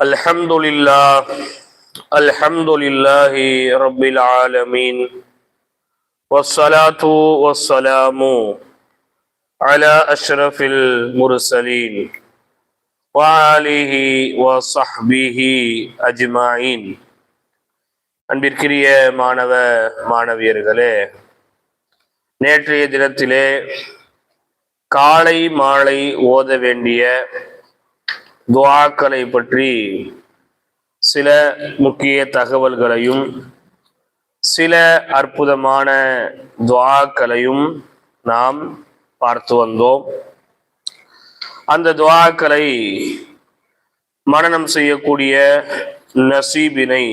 الحمد لله الحمد لله رب العالمين والصلاة والسلام على أشرف المرسلين وآله وصحبه أجمعين அன்பிற்கிரிய மாணவ மாணவியர்களே நேற்றைய தினத்திலே காலை மாலை ஓத வேண்டிய துவாக்களை பற்றி சில முக்கிய தகவல்களையும் சில அற்புதமான துவாக்களையும் நாம் பார்த்து வந்தோம். அந்த துவாக்களை மனநம் செய்யக்கூடிய நசீபினை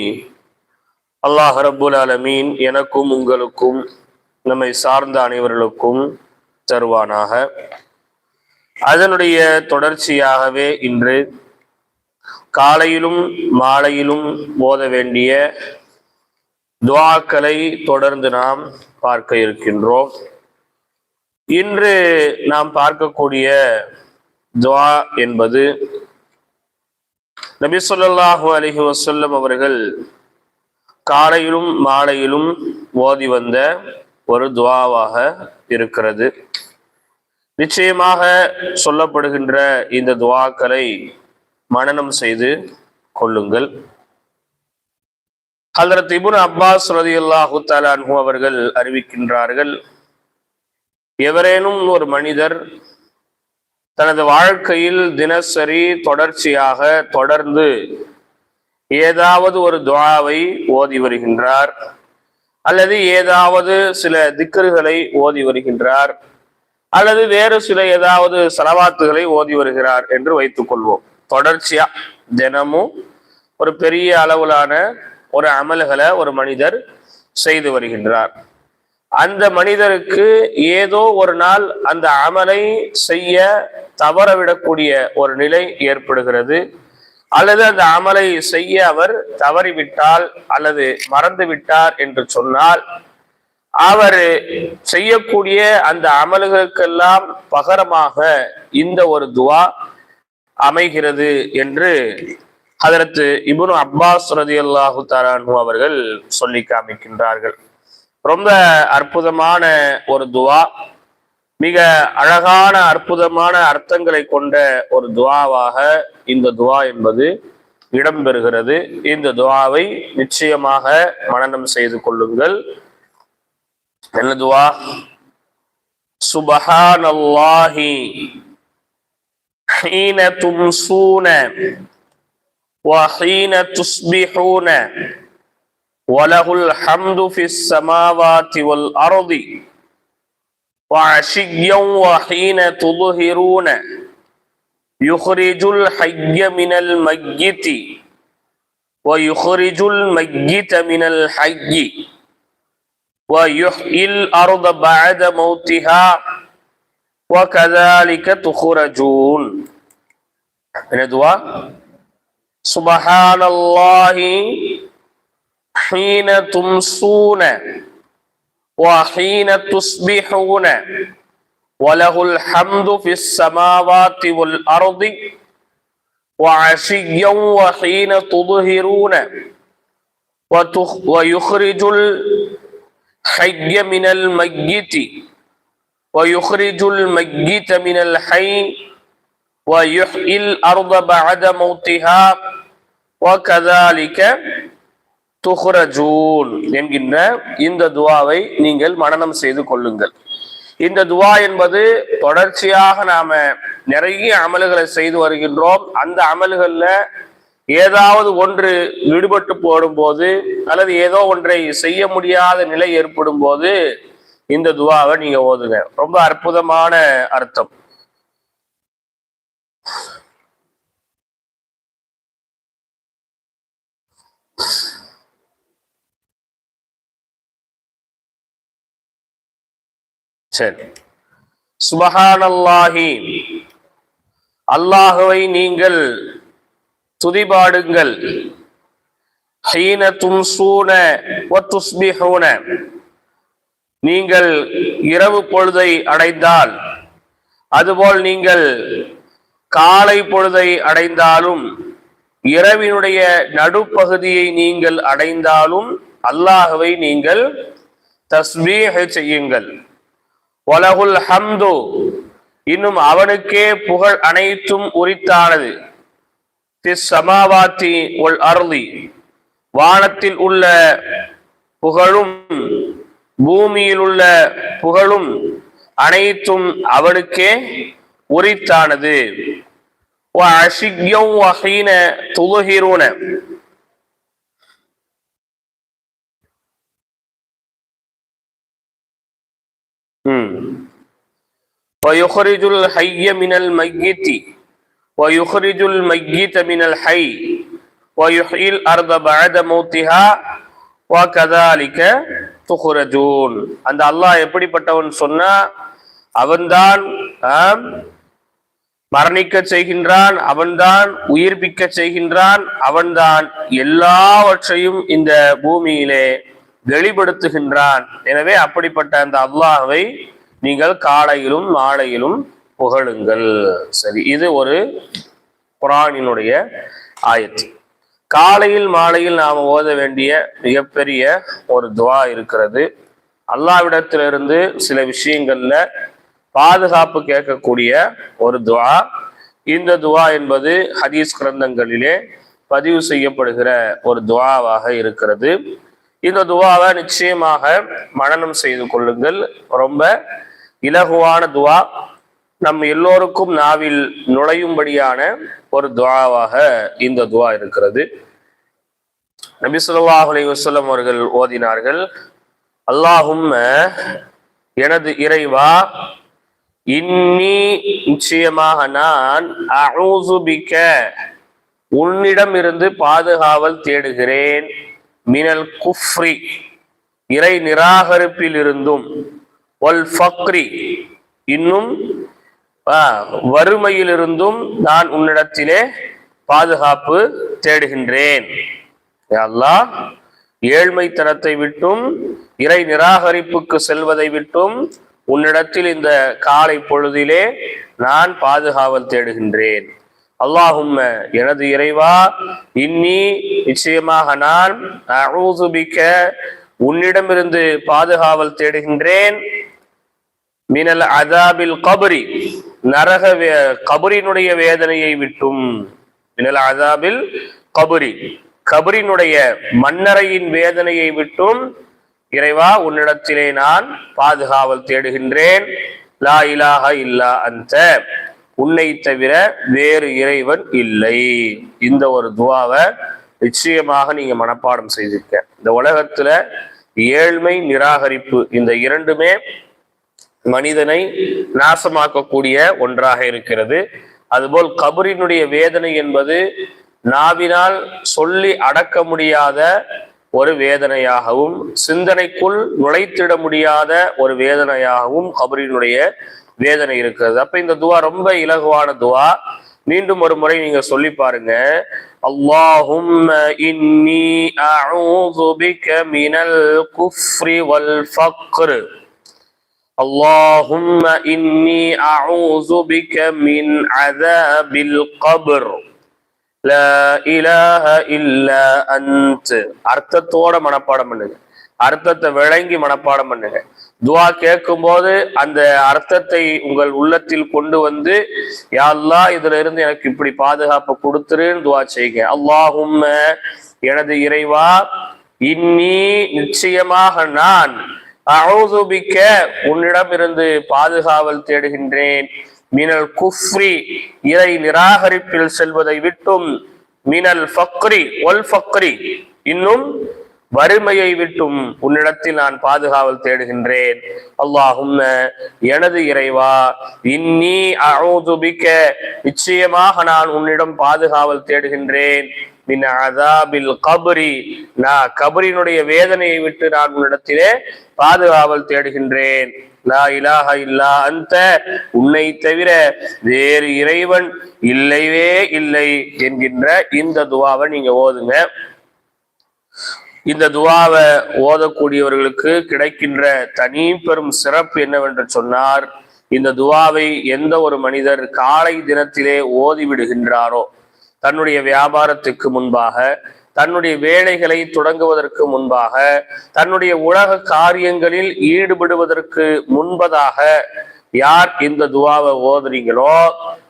அல்லாஹ் ரபுல் அலமீன் எனக்கும் உங்களுக்கும் நம்மை சார்ந்த அனைவர்களுக்கும் தருவானாக. அதனுடைய தொடர்ச்சியாகவே இன்று காலையிலும் மாலையிலும் ஓத வேண்டிய துவாக்களை தொடர்ந்து நாம் பார்க்க இருக்கின்றோம். இன்று நாம் பார்க்கக்கூடிய துவா என்பது நபி சொல்லாஹு அலஹி வசல்லம் அவர்கள் காலையிலும் மாலையிலும் ஓதி வந்த ஒரு துவாவாக இருக்கிறது. நிச்சயமாக சொல்லப்படுகின்ற இந்த துவாக்களை மனனம் செய்து கொள்ளுங்கள். ஹலரத் இபுன் அப்பாஸ் ரதி அல்லாஹு தாலான்ஹு அவர்கள் அறிவிக்கின்றார்கள் எவரேனும் ஒரு மனிதர் தனது வாழ்க்கையில் தினசரி தொடர்ச்சியாக தொடர்ந்து ஏதாவது ஒரு துவாவை ஓதி வருகின்றார் அல்லது ஏதாவது சில திக்கர்களை ஓதி வருகின்றார். அல்லது வேறு சில ஏதாவது செலவாத்துகளை ஓதி வருகிறார் என்று வைத்துக் கொள்வோம். தொடர்ச்சியா தினமும் ஒரு பெரிய அளவிலான ஒரு அமல்களை ஒரு மனிதர் செய்து வருகின்றார். அந்த மனிதருக்கு ஏதோ ஒரு நாள் அந்த அமலை செய்ய தவறவிடக்கூடிய ஒரு நிலை ஏற்படுகிறது. அல்லது அந்த அமலை செய்ய அவர் தவறிவிட்டால் அல்லது மறந்து விட்டார் என்று சொன்னால் அவர் செய்யக்கூடிய அந்த அமல்களுக்கெல்லாம் பகரமாக இந்த ஒரு துவா அமைகிறது என்று அதற்கு இபுனு அப்பாஸ் ரதி அல்லாஹு தாரானு அவர்கள் சொல்லி காமிக்கின்றார்கள். ரொம்ப அற்புதமான ஒரு துவா மிக அழகான அற்புதமான அர்த்தங்களை கொண்ட ஒரு துவாவாக இந்த துவா என்பது இடம்பெறுகிறது. இந்த துவாவை நிச்சயமாக மனநம் செய்து கொள்ளுங்கள். என்ன துவா சுபஹானல்லாஹி حين تمسون وحين تصبحون وله الحمد في السماوات والأرض وعشيا وحين تظهرون يخرج الحي من الميت ويخرج الميت من الحي ويحيي الأرض بعد موتها وكذلك تخرجون. ندوى سبحان الله حين تمسون وحين تصبحون وله الحمد في السماوات والأرض وعشيا وحين تظهرون ويخرج الحي من الميت ويخرج الميت من الحي ويحيي الأرض بعد موتها وكذلك துஹ்ரஜூன் என்கின்ற இந்த துவாவை நீங்கள் மனனம் செய்து கொள்ளுங்கள் இந்த துவா என்பது தொடர்ச்சியாக நாம நிறைய அமல்களை செய்து வருகின்றோம் அந்த அமல்கள்ல ஏதாவது ஒன்று விடுபட்டு போடும் போது அல்லது ஏதோ ஒன்றை செய்ய முடியாத நிலை ஏற்படும் போது இந்த துவாவை நீங்க ஓதுங்க. ரொம்ப அற்புதமான அர்த்தம். சரி. சுபஹானல்லாஹி. அல்லாஹுவை நீங்கள் துதிபாடுங்கள். நீங்கள் இரவு பொழுதை அடைந்தால் அதுபோல் நீங்கள் காலை பொழுதை அடைந்தாலும் இரவினுடைய நடுப்பகுதியை நீங்கள் அடைந்தாலும் அல்லாஹவை நீங்கள் தஸ்மீக செய்யுங்கள். ஒலகுல் ஹம்து. இன்னும் அவனுக்கே புகழ் அனைத்தும் உரித்தானது. சமாவாத்தி ஒல் அருளி வானத்தில் உள்ள புகழும் பூமியில் உள்ள புகழும் அனைத்தும் அவனுக்கே உரித்தானது وعشيا وحين تظهرون ம். ويخرج الحي من الميت ويخرج الميت من الحي ويحيي الأرض بعد موتها وكذلك تخرجون அந்த அல்லாஹ் எப்படிப்பட்டவன் சொன்னா அவன்தான் ஆம், மரணிக்க செய்கின்றான் அவன்தான் உயிர்ப்பிக்க செய்கின்றான் அவன்தான் எல்லாவற்றையும் இந்த பூமியிலே வெளிப்படுத்துகின்றான் எனவே அப்படிப்பட்ட அந்த அல்லாஹ்வை நீங்கள் காலையிலும் மாலையிலும் புகழுங்கள் சரி. இது ஒரு குரானினுடைய ஆயத்து. காலையில் மாலையில் நாம் ஓத வேண்டிய மிகப்பெரிய ஒரு துவா இருக்கிறது. அல்லாவிடத்திலிருந்து சில விஷயங்கள்ல பாதுகாப்பு கேட்கக்கூடிய ஒரு துவா. இந்த துவா என்பது ஹதீஸ் கிரந்தங்களிலே பதிவு செய்யப்படுகிற ஒரு துவாவாக இருக்கிறது. இந்த துவாவை நிச்சயமாக மனனம் செய்து கொள்ளுங்கள். ரொம்ப இலகுவான துவா. நம் எல்லோருக்கும் நாவில் நுழையும்படியான ஒரு துவாவாக இந்த துவா இருக்கிறது. நபி ஸல்லல்லாஹு அலைஹி அவர்கள் ஓதினார்கள் அல்லாஹும் எனது இறைவா இன்னி நிச்சயமாக நான் அஊது உன்னிடம் இருந்து பாதுகாவல் தேடுகிறேன். மினல் குஃப்ரி இறை நிராகரிப்பில் இருந்தும் ஒல் ஃபக்ரி இன்னும் வறுமையிலிருந்தும் நான் உன்னிடத்திலே பாதுகாப்பு தேடுகின்றேன். அல்லா ஏழ்மைத்தனத்தை விட்டும் இறை நிராகரிப்புக்கு செல்வதை விட்டும் உன்னிடத்தில் இந்த காலை பொழுதிலே நான் பாதுகாவல் தேடுகின்றேன். அல்லாஹும் எனது இறைவா இன்னி நிச்சயமாக நான் உன்னிடமிருந்து பாதுகாவல் தேடுகின்றேன். மினல் அதாபில் கபரி நரக வே கபரினுடைய வேதனையை விட்டும். மினல் அதாபில் கபுரி. கபரினுடைய மன்னரையின் வேதனையை விட்டும் இறைவா உன்னிடத்திலே நான் பாதுகாவல் தேடுகின்றேன். லா இலாக இல்லா அந்த. உன்னை தவிர வேறு இறைவன் இல்லை. இந்த ஒரு துவாவை நிச்சயமாக நீங்க மனப்பாடம் செய்திருக்க. இந்த உலகத்துல ஏழ்மை நிராகரிப்பு இந்த இரண்டுமே மனிதனை நாசமாக்கக்கூடிய ஒன்றாக இருக்கிறது. அதுபோல் கபரினுடைய வேதனை என்பது நாவினால் சொல்லி அடக்க முடியாத ஒரு வேதனையாகவும் சிந்தனைக்குள் நுழைத்திட முடியாத ஒரு வேதனையாகவும் கபரினுடைய வேதனை இருக்கிறது. அப்ப இந்த துவா ரொம்ப இலகுவான துவா. மீண்டும் ஒரு முறை நீங்க சொல்லி பாருங்க. அல்லாஹும் இன்னி அஊது பிக மினல் குஃப்ரி வல் ஃபக்ர். اللهم إني أعوذ بك من عذاب القبر لا إله إلا أنت அர்த்தத்தோட மனப்பாடம் பண்ணுங்க அர்த்தத்தை விளங்கி மனப்பாடம் பண்ணுங்க துவா கேட்கும் போது அந்த அர்த்தத்தை உங்கள் உள்ளத்தில் கொண்டு வந்து யா அல்லாஹ் இதுல இருந்து எனக்கு இப்படி பாதுகாப்பு கொடுத்துருன்னு துவா செய்யுங்க அல்லாஹும்ம எனது இறைவா இன்னி நிச்சயமாக நான் அஊது உன்னிடம் இருந்து பாதுகாவல் தேடுகின்றேன். மினல் குஃப்ரி இறை நிராகரிப்பில் செல்வதை விட்டும் மினல் ஃபக்ரி ஒல் ஃபக்ரி. இன்னும் வறுமையை விட்டும் உன்னிடத்தில் நான் பாதுகாவல் தேடுகின்றேன். அல்லாஹும் எனது இறைவா இன்னி அஊது நிச்சயமாக நான் உன்னிடம் பாதுகாவல் தேடுகின்றேன். மின் அதாபில் கபரி. நான் கபரினுடைய வேதனையை விட்டு நான் உன்னிடத்திலே பாதுகாவல் தேடுகின்றேன். லா இலாஹ இல்லா அந்த. உன்னை தவிர வேறு இறைவன் இல்லைவே இல்லை என்கின்ற இந்த துவாவை நீங்க ஓதுங்க. இந்த துவாவை ஓதக்கூடியவர்களுக்கு கிடைக்கின்ற தனி பெரும் சிறப்பு என்னவென்று சொன்னார் இந்த துவாவை எந்த ஒரு மனிதர் காலை தினத்திலே ஓதி விடுகின்றாரோ தன்னுடைய வியாபாரத்துக்கு முன்பாக தன்னுடைய வேலைகளை தொடங்குவதற்கு முன்பாக தன்னுடைய உலக காரியங்களில் ஈடுபடுவதற்கு முன்பதாக யார் இந்த துவாவை ஓதுறீங்களோ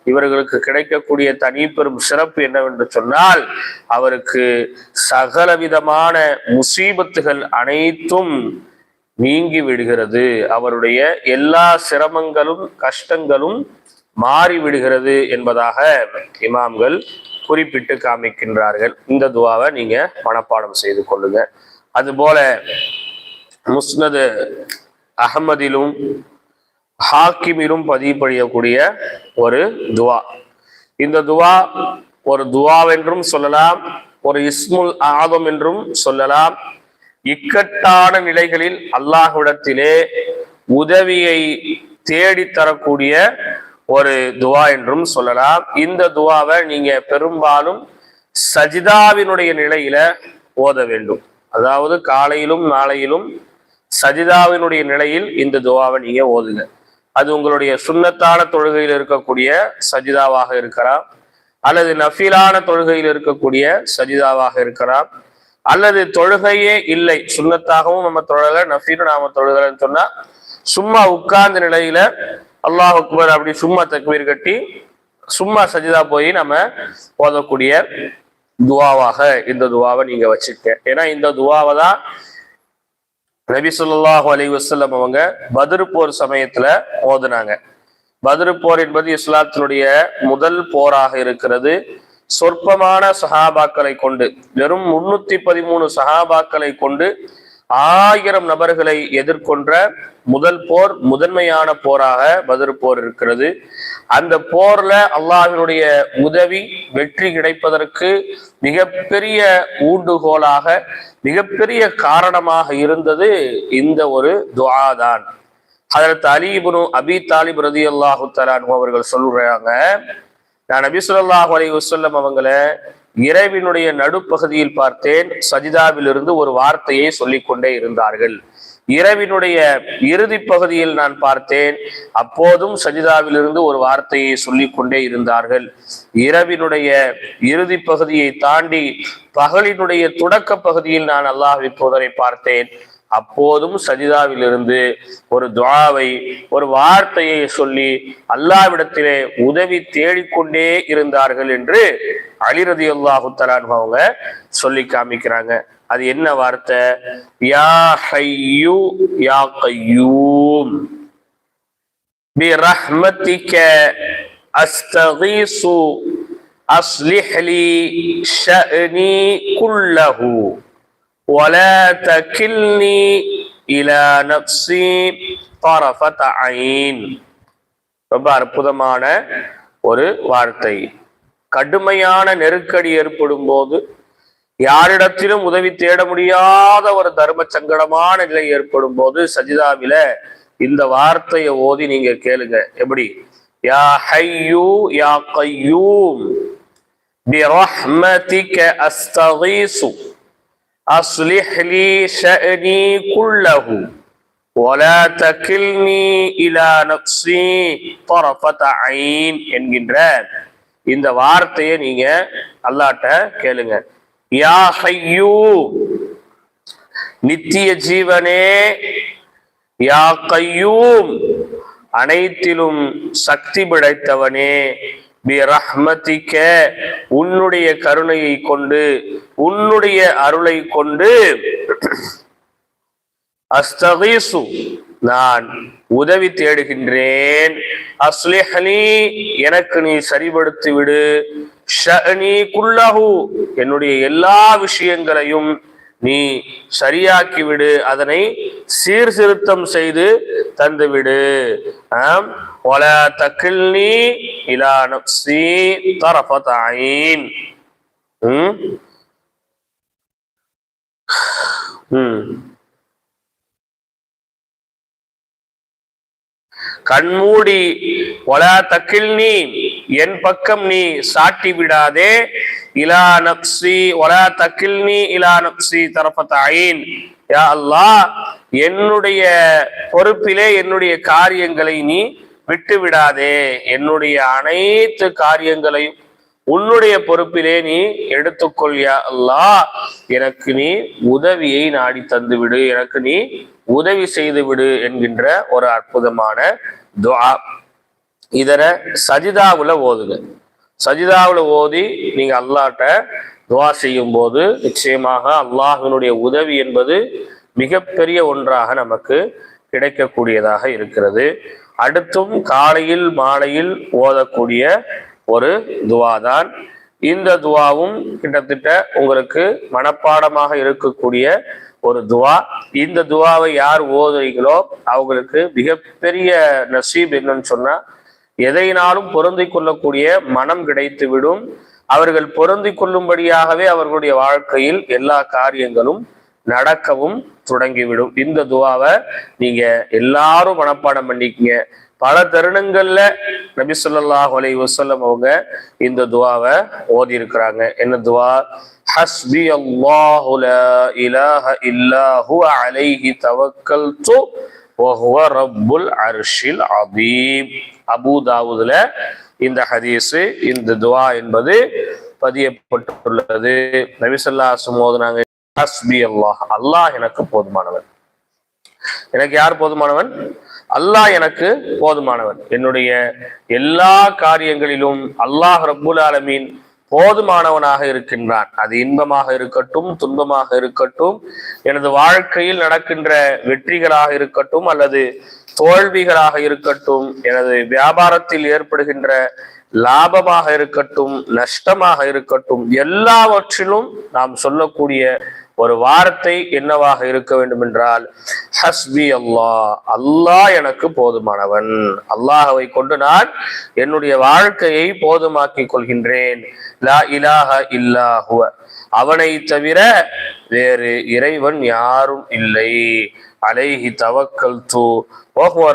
இவர்களுக்கு கிடைக்கக்கூடிய தனி பெரும் சிறப்பு என்னவென்று சொன்னால் அவருக்கு சகலவிதமான முசீபத்துகள் அனைத்தும் நீங்கி விடுகிறது. அவருடைய எல்லா சிரமங்களும் கஷ்டங்களும் மாறி விடுகிறது என்பதாக இமாம்கள் குறிப்பிட்டு காமிக்கின்றார்கள். இந்த துவாவை நீங்க மனப்பாடம் செய்து கொள்ளுங்க. அதுபோல முஸ்னது அகமதிலும் ஹாக்கிமிலும் பதிவுபடியக்கூடிய ஒரு துவா. இந்த துவா ஒரு துவாவென்றும் சொல்லலாம் ஒரு இஸ்முல் ஆதம் என்றும் சொல்லலாம். இக்கட்டான நிலைகளில் அல்லாஹ்விடத்திலே உதவியை தேடி தரக்கூடிய ஒரு துவா என்றும் சொல்லலாம். இந்த துவாவை நீங்க பெரும்பாலும் சஜிதாவினுடைய நிலையில ஓத வேண்டும். அதாவது காலையிலும் நாளையிலும் சஜிதாவினுடைய நிலையில் இந்த துவாவை நீங்க ஓதுங்க. அது உங்களுடைய சுண்ணத்தான தொழுகையில் இருக்கக்கூடிய சஜிதாவாக இருக்கலாம். அல்லது நஃபீலான தொழுகையில் இருக்கக்கூடிய சஜிதாவாக இருக்கலாம். அல்லது தொழுகையே இல்லை சுண்ணத்தாகவும் நம்ம தொழலை நஃபீலும் நாம தொழுகலன்னு சொன்னா சும்மா உட்கார்ந்த நிலையில அல்லாஹ் அக்பர் அப்படி சும்மா தக்பீர் கட்டி சும்மா சஜிதா போய் நம்ம ஓதக்கூடிய துவாவாக இந்த துவாவை நீங்க வச்சுக்க ஏன்னா இந்த துவாவை தான் நபி சொல்லாஹு அலி வசல்லம் அவங்க பத்ர் போர் சமயத்துல ஓதுனாங்க. பத்ர் போர் என்பது இஸ்லாத்தினுடைய முதல் போராக இருக்கிறது. சொற்பமான சஹாபாக்களை கொண்டு வெறும் முன்னூத்தி பதிமூணு சஹாபாக்களை கொண்டு ஆயிரம் நபர்களை எதிர்கொன்ற முதல் போர் முதன்மையான போராக பத்ர் போர் இருக்கிறது. அந்த போர்ல அல்லாஹினுடைய உதவி வெற்றி கிடைப்பதற்கு மிகப்பெரிய ஊண்டுகோலாக மிகப்பெரிய காரணமாக இருந்தது இந்த ஒரு துவா தான் அதற்கு அலிபுனு அபி தாலிப் ரதி அல்லாஹு அவர்கள் சொல்றாங்க நான் நபி சொல்லாஹ் அலி வசல்லம் அவங்களை இரவினுடைய நடுப்பகுதியில் பார்த்தேன். சஜிதாவிலிருந்து ஒரு வார்த்தையை சொல்லிக்கொண்டே இருந்தார்கள். இரவினுடைய இறுதி பகுதியில் நான் பார்த்தேன். அப்போதும் சஜிதாவிலிருந்து ஒரு வார்த்தையை சொல்லிக்கொண்டே இருந்தார்கள். இரவினுடைய இறுதி பகுதியை தாண்டி பகலினுடைய தொடக்க பகுதியில் நான் அல்லாஹ் தூதரை பார்த்தேன். அப்போதும் சஜிதாவிலிருந்து ஒரு துவாவை ஒரு வார்த்தையை சொல்லி அல்லாவிடத்திலே உதவி தேடிக்கொண்டே இருந்தார்கள் என்று அலிரதி அல்லாஹுத்தலான் அவங்க சொல்லி காமிக்கிறாங்க. அது என்ன வார்த்தை? யா ஹையூ யா கையூம். பி ரஹ்மத்திக அஸ்தகீசு அஸ்லிஹ்லி ஷஅனி குல்லஹு. ولا تكلني إلى نفسي طرفة عين ரொம்ப அற்புதமான ஒரு வார்த்தை கடுமையான நெருக்கடி ஏற்படும் போது யாரிடத்திலும் உதவி தேட முடியாத ஒரு தர்ம சங்கடமான நிலை ஏற்படும் போது சஜிதாவில இந்த வார்த்தையை ஓதி நீங்க கேளுங்க எப்படி யா ஹையூ யா கையூம் برحمتك أستغيث أصلح لي شأني كله ولا تكلني إلى نفسي طرفة عين என்கின்ற இந்த வார்த்தையை நீங்க அல்லாட்ட கேளுங்க யா ஹையூ நித்திய ஜீவனே யா கையூம் அனைத்திலும் சக்தி படைத்தவனே பிரஹ்மதிக்க உன்னுடைய கருணையை கொண்டு உன்னுடைய அருளை கொண்டு அஸ்தகீசு நான் உதவி தேடுகின்றேன். அஸ்லிஹனி எனக்கு நீ சரிபடுத்தி விடு ஷஅனி குல்லஹு என்னுடைய எல்லா விஷயங்களையும் நீ சரியாக்கி விடு அதனை சீர்திருத்தம் செய்து தந்து விடு ஆம். ஒல தக்கில் நீ நப்சி தரஃபத் ஐன் ம்? ம். கண்மூடி ஒல தக்கில் நீ என் பக்கம் நீ சாட்டி விடாதே. இலா நப்சி ஒலா தக்கில் நீ இலா நப்சி தரப்பத்தாயின் யா அல்லாஹ் என்னுடைய பொறுப்பிலே என்னுடைய காரியங்களை நீ விட்டு விடாதே என்னுடைய அனைத்து காரியங்களையும் உன்னுடைய பொறுப்பிலே நீ எடுத்துக்கொள் அல்லா எனக்கு நீ உதவியை நாடி தந்து விடு எனக்கு நீ உதவி செய்து விடு என்கின்ற ஒரு அற்புதமான துவா. இதனை சஜிதாவில் ஓதுங்க. சஜிதாவில் ஓதி நீங்கள் அல்லாட்ட துவா செய்யும் போது நிச்சயமாக அல்லாஹினுடைய உதவி என்பது மிகப்பெரிய ஒன்றாக நமக்கு கிடைக்கக்கூடியதாக இருக்கிறது. அடுத்தும் காலையில் மாலையில் ஓதக்கூடிய ஒரு துவா தான் இந்த துவாவும் கிட்டத்தட்ட உங்களுக்கு மனப்பாடமாக இருக்கக்கூடிய ஒரு துவா. இந்த துவாவை யார் ஓதுறீங்களோ அவங்களுக்கு மிகப்பெரிய நசீப் என்னன்னு சொன்னா எதைனாலும் பொருந்திக் கொள்ளக்கூடிய மனம் கிடைத்து விடும் அவர்கள் பொருந்திக் கொள்ளும்படியாகவே அவர்களுடைய வாழ்க்கையில் எல்லா காரியங்களும் நடக்கவும் தொடங்கிவிடும். இந்த துவாவை நீங்க எல்லாரும் மனப்பாடம் பண்ணிக்கங்க. பல தருணங்கள்ல நபி சொல்லாஹ் அலை வசல்லம் அவங்க இந்த துவாவை ஓதி இருக்கிறாங்க என்ன துவா? ஹஸ்பி அல்லாஹுல இலாஹ இல்லாஹு அலைஹி தவக்கல்து. ரப்புல் அர்ஷில் அபீப் அபுதாவுதுல இந்த ஹதீஸ் இந்த துவா என்பது பதியப்பட்டுள்ளது. நபிசல்லாசும் ஸல்லல்லாஹு ஓதுனாங்க ஹஸ்பி அல்லாஹ் அல்லாஹ் எனக்கு போதுமானவன். எனக்கு யார் போதுமானவன்? அல்லாஹ் எனக்கு போதுமானவன். என்னுடைய எல்லா காரியங்களிலும் அல்லாஹ் ரப்புல் ஆலமீன் போதுமானவனாக இருக்கின்றான். அது இன்பமாக இருக்கட்டும் துன்பமாக இருக்கட்டும் எனது வாழ்க்கையில் நடக்கின்ற வெற்றிகளாக இருக்கட்டும் அல்லது தோல்விகளாக இருக்கட்டும் எனது வியாபாரத்தில் ஏற்படுகின்ற லாபமாக இருக்கட்டும் நஷ்டமாக இருக்கட்டும் எல்லாவற்றிலும் நாம் சொல்லக்கூடிய ஒரு வார்த்தை என்னவாக இருக்க வேண்டும் என்றால் ஹஸ்பி அல்லாஹ் அல்லாஹ் எனக்கு போதுமானவன். அல்லாஹவை கொண்டு நான் என்னுடைய வாழ்க்கையை போதுமாக்கிக் கொள்கின்றேன். லா இலாஹ இல்லாஹுவ அவனை தவிர வேறு இறைவன் யாரும் இல்லை. அலைஹி தவக்கல் தூ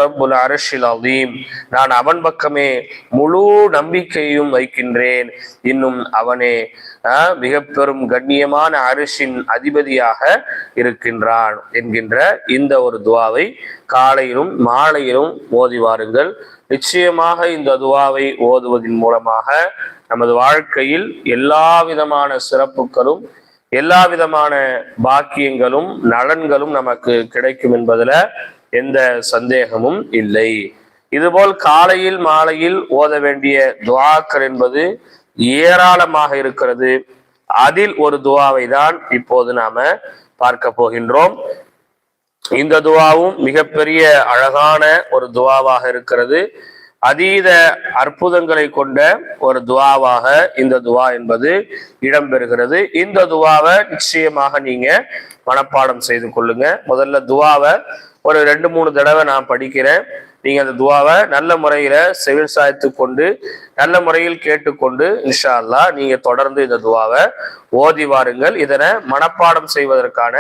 ரப்புல் அரஷில் அதீம் நான் அவன் பக்கமே முழு நம்பிக்கையும் வைக்கின்றேன். இன்னும் அவனே மிக பெரும் கண்ணியமான அரிசின் அதிபதியாக இருக்கின்றான் என்கின்ற இந்த ஒரு துவாவை காலையிலும் மாலையிலும் ஓதி வாருங்கள். நிச்சயமாக இந்த துவாவை ஓதுவதன் மூலமாக நமது வாழ்க்கையில் எல்லா விதமான சிறப்புகளும் எல்லா விதமான பாக்கியங்களும் நலன்களும் நமக்கு கிடைக்கும் என்பதுல எந்த சந்தேகமும் இல்லை. இதுபோல் காலையில் மாலையில் ஓத வேண்டிய துவாக்கள் என்பது ஏராளமாக இருக்கிறது. அதில் ஒரு துவாவை தான் இப்போது நாம பார்க்க போகின்றோம். இந்த துவாவும் மிகப்பெரிய அழகான ஒரு துவாவாக இருக்கிறது. அதீத அற்புதங்களை கொண்ட ஒரு துவாவாக இந்த துவா என்பது இடம்பெறுகிறது. இந்த துவாவை நிச்சயமாக நீங்க மனப்பாடம் செய்து கொள்ளுங்க. முதல்ல துவாவை ஒரு ரெண்டு மூணு தடவை நான் படிக்கிறேன். நீங்க அந்த துவாவை நல்ல முறையில செவில் சாய்த்து கொண்டு நல்ல முறையில் கேட்டுக்கொண்டு இன்ஷா அல்லாஹ் நீங்க தொடர்ந்து இந்த துவாவை ஓதி வாருங்கள். இதனை மனப்பாடம் செய்வதற்கான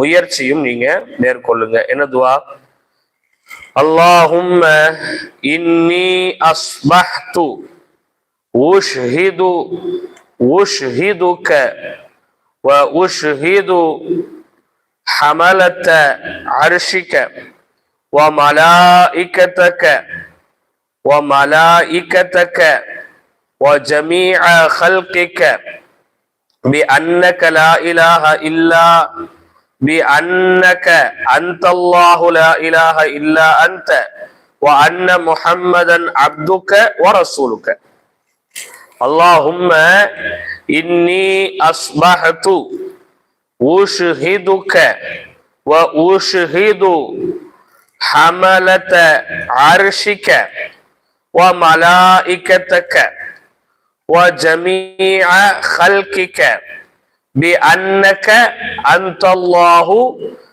முயற்சியும் நீங்க மேற்கொள்ளுங்க. என்ன துவா? اللهم إني أصبحت أشهد أشهدك وأشهد حملة عرشك وملائكتك وملائكتك وجميع خلقك بأنك لا إله إلا بأنك أنت الله لا إله إلا أنت وأن محمدا عبدك ورسولك. اللهم إني أصبحت أشهدك وأشهد حملة عرشك وملائكتك وجميع خلقك. بأنك أنت الله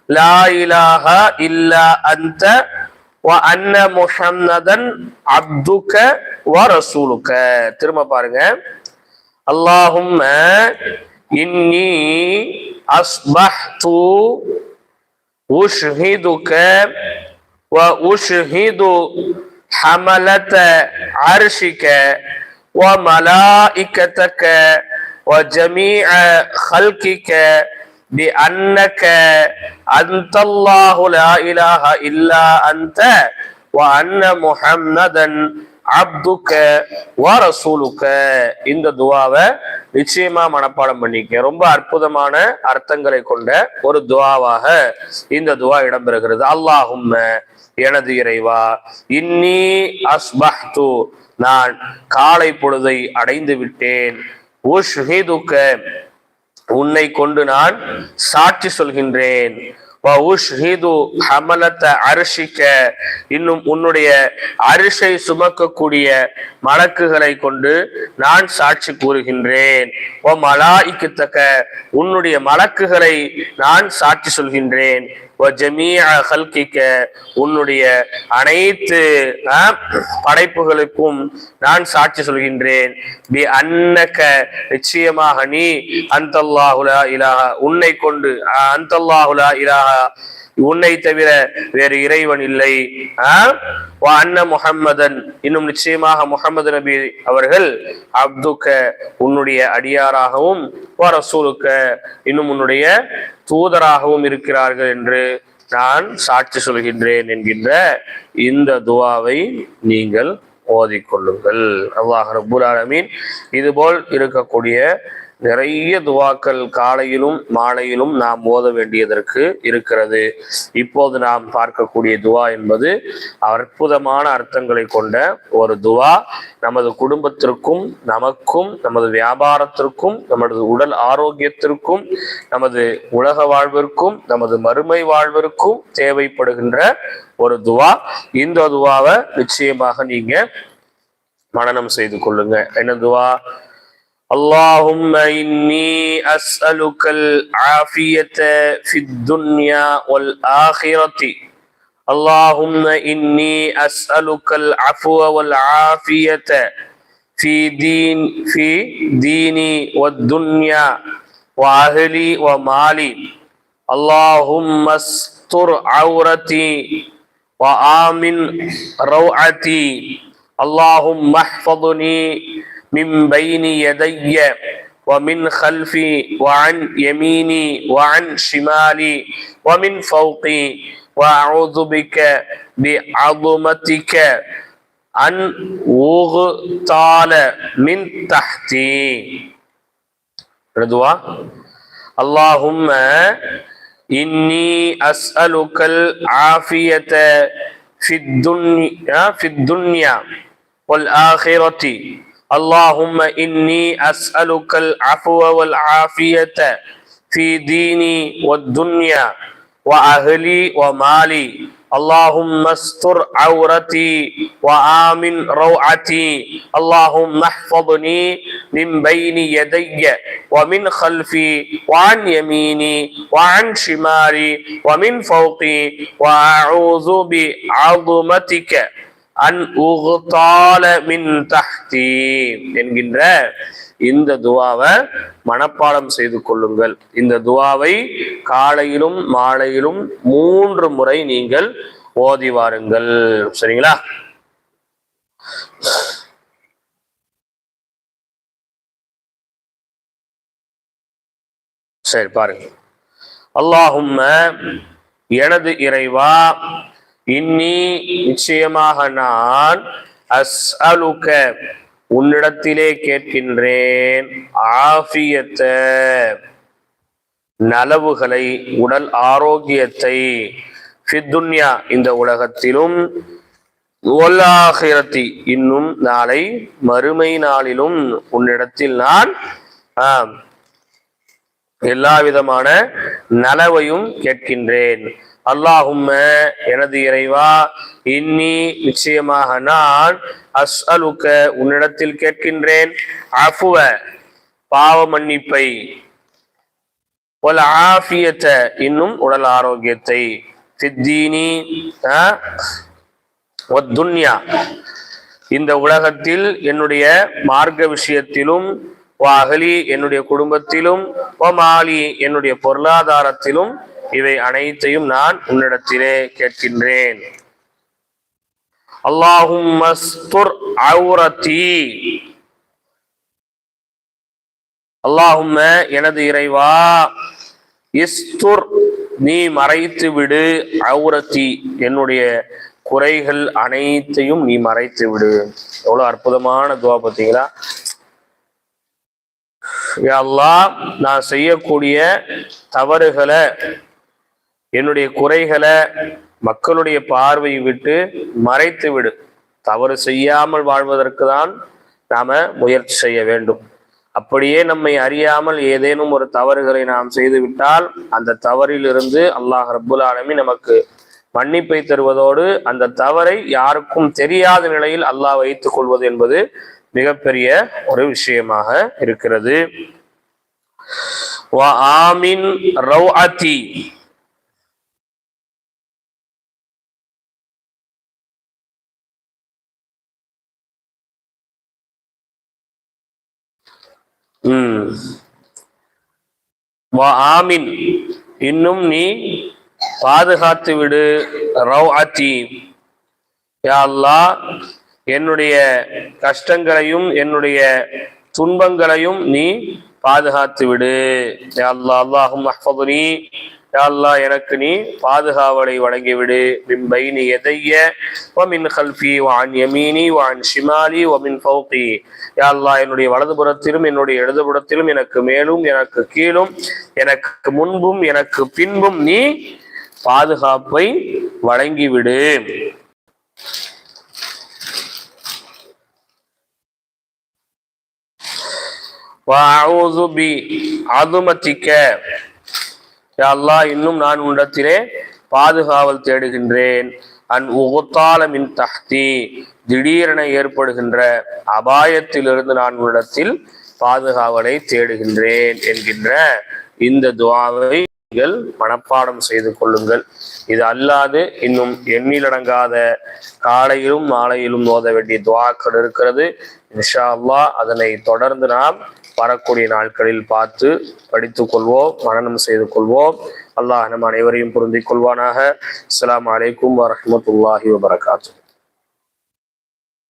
لا إله إلا أنت وأن محمدا عبدك ورسولك திரும்ப பாருங்க اللهم إني أصبحت أشهدك وأشهد حملة عرشك وملائكتك وجميع خلقك بأنك أنت الله لا إله إلا أنت وأن محمدا அப்துக்க வரசூலுக்க இந்த துவாவை நிச்சயமா மனப்பாடம் பண்ணிக்க ரொம்ப அற்புதமான அர்த்தங்களை கொண்ட ஒரு துவாவாக இந்த துவா இடம்பெறுகிறது அல்லாஹும்ம எனது இறைவா இன்னி அஸ்பஹ்து நான் காலை பொழுதை அடைந்து விட்டேன் உஷ்ஹிதுக்க உன்னை கொண்டு நான் சாட்சி சொல்கின்றேன். அரிசிக்க இன்னும் உன்னுடைய அரிசை சுமக்கக்கூடிய மலக்குகளை கொண்டு நான் சாட்சி கூறுகின்றேன். ஓ மலாய்க்குத்தக்க உன்னுடைய மலக்குகளை நான் சாட்சி சொல்கின்றேன். ஹல்கிக்க உன்னுடைய அனைத்து படைப்புகளுக்கும் நான் சாட்சி சொல்கின்றேன் பி அன்னக்க நிச்சயமாக நீ அந்தல்லாஹுலா இலாஹா உன்னை கொண்டு அந்தல்லாஹுலா இலாஹா உன்னை தவிர வேறு இறைவன் இல்லை ஆஹ்? வ அன்ன இன்னும் நிச்சயமாக முகமது நபி அவர்கள் அப்துக்க உன்னுடைய அடியாராகவும் வ ரசூலுக்க இன்னும் உன்னுடைய தூதராகவும் இருக்கிறார்கள் என்று நான் சாட்சி சொல்கின்றேன் என்கின்ற இந்த துவாவை நீங்கள் ஓதிக்கொள்ளுங்கள். அல்லாஹ் ரபுல் ஆலமீன் இதுபோல் இருக்கக்கூடிய நிறைய துவாக்கள் காலையிலும் மாலையிலும் நாம் ஓத வேண்டியதற்கு இருக்கிறது. இப்போது நாம் பார்க்கக்கூடிய துவா என்பது அற்புதமான அர்த்தங்களை கொண்ட ஒரு துவா. நமது குடும்பத்திற்கும் நமக்கும் நமது வியாபாரத்திற்கும் நமது உடல் ஆரோக்கியத்திற்கும் நமது உலக வாழ்விற்கும் நமது மறுமை வாழ்விற்கும் தேவைப்படுகின்ற ஒரு துவா. இந்த துவாவை நிச்சயமாக நீங்க மனநம் செய்து கொள்ளுங்க. என்ன துவா? اللهم إني أسألك العافية في الدنيا والآخرة. اللهم إني أسألك العفو والعافية في دين في ديني والدنيا وأهلي ومالي. اللهم استر عورتي وآمن روعتي. اللهم احفظني من بين يدي ومن خلفي وعن يميني وعن شمالي ومن فوقي. وأعوذ بك بعظمتك أن أغتال من تحتي. رضوى اللهم إني أسألك العافية في الدنيا في الدنيا والآخرة اللهم إني أسألك العفو والعافية في ديني والدنيا وأهلي ومالي. اللهم استر عورتي وآمن روعتي. اللهم احفظني من بين يدي ومن خلفي وعن يميني وعن شمالي ومن فوقي. وأعوذ بعظمتك அன் உகுத்தால மின் தஹ்தி என்கின்ற இந்த துவாவை மனப்பாடம் செய்து கொள்ளுங்கள். இந்த துவாவை காலையிலும் மாலையிலும் மூன்று முறை நீங்கள் ஓதி வாருங்கள். சரிங்களா? சரி பாருங்க. அல்லாஹும்ம எனது இறைவா இன்னி நிச்சயமாக நான் அஸ் அலுக்க உன்னிடத்திலே கேட்கின்றேன் ஆஃபியத்த நலவுகளை உடல் ஆரோக்கியத்தை. ஃபித்துன்யா இந்த உலகத்திலும் ஒல்லாகிரத்தி இன்னும் நாளை மறுமை நாளிலும் உன்னிடத்தில் நான் எல்லா விதமான நலவையும் கேட்கின்றேன். அல்லாஹும்ம எனது இறைவா இன்னி நிச்சயமாக நான் அஸ்அலுக்க உன்னிடத்தில் கேட்கின்றேன். அஃபுவ பாவ மன்னிப்பை. ஒல் ஆஃபியத்த இன்னும் உடல் ஆரோக்கியத்தை. சித்தீனி துன்யா இந்த உலகத்தில் என்னுடைய மார்க்க விஷயத்திலும் வாகலி என்னுடைய குடும்பத்திலும் மாலி என்னுடைய பொருளாதாரத்திலும் இவை அனைத்தையும் நான் உன்னிடத்திலே கேட்கின்றேன். அல்லாஹும் மஸ்துர் அல்லாஹும்ம எனது இறைவா இஸ்துர் நீ மறைத்து விடு. அவுரத்தி என்னுடைய குறைகள் அனைத்தையும் நீ மறைத்து விடு. எவ்வளவு அற்புதமான துவா பார்த்தீங்களா? அல்லாஹ் நான் செய்யக்கூடிய தவறுகளை என்னுடைய குறைகளை மக்களுடைய பார்வையை விட்டு மறைத்து விடு. தவறு செய்யாமல் வாழ்வதற்கு தான் நாம முயற்சி செய்ய வேண்டும். அப்படியே நம்மை அறியாமல் ஏதேனும் ஒரு தவறுகளை நாம் செய்துவிட்டால் அந்த தவறிலிருந்து அல்லாஹ் ரப்புல் நமக்கு மன்னிப்பை தருவதோடு அந்த தவறை யாருக்கும் தெரியாத நிலையில் அல்லாஹ் வைத்துக் கொள்வது என்பது மிகப்பெரிய ஒரு விஷயமாக இருக்கிறது. ஆமின் ஆமின். இன்னும் நீ பாதுகாத்து விடு. ரவ் யா என்னுடைய கஷ்டங்களையும் என்னுடைய துன்பங்களையும் நீ பாதுகாத்து விடு. யா அல்லாஹ் அல்லாஹும் அஹ்பதுனி யா அல்லாஹ் எனக்கு நீ பாதுகாவலை வழங்கி விடு மின் பைனி எதைய வமின் கல்ஃபி வான் யமீனி வான் ஷிமாலி வமின் ஃபௌகி யா அல்லாஹ் என்னுடைய வலதுபுறத்திலும் என்னுடைய இடதுபுறத்திலும் எனக்கு மேலும் எனக்கு கீழும் எனக்கு முன்பும் எனக்கு பின்பும் நீ பாதுகாப்பை வழங்கிவிடு وأعوذ بعظمتك அல்லாஹ் இன்னும் நான் உன்னிடத்திலே பாதுகாவல் தேடுகின்றேன். அன் உகுத்தாலமின் தஹ்தி திடீரென ஏற்படுகின்ற அபாயத்திலிருந்து நான் உன்னிடத்தில் பாதுகாவலை தேடுகின்றேன் என்கின்ற இந்த துவாவை நீங்கள் மனப்பாடம் செய்து கொள்ளுங்கள். இது அல்லாது இன்னும் எண்ணிலடங்காத காலையிலும் மாலையிலும் ஓத வேண்டிய துவாக்கள் இருக்கிறது. இன்ஷா அல்லாஹ் அதனை தொடர்ந்து நாம் வரக்கூடிய நாட்களில் பார்த்து படித்துக் கொள்வோம் மனநம் செய்து கொள்வோம். அல்லாஹ் நம் அனைவரையும் பொருந்திக் கொள்வானாக. அஸ்லாம் அலைக்கும் வரமத்துல்லாஹி வபரகாத்து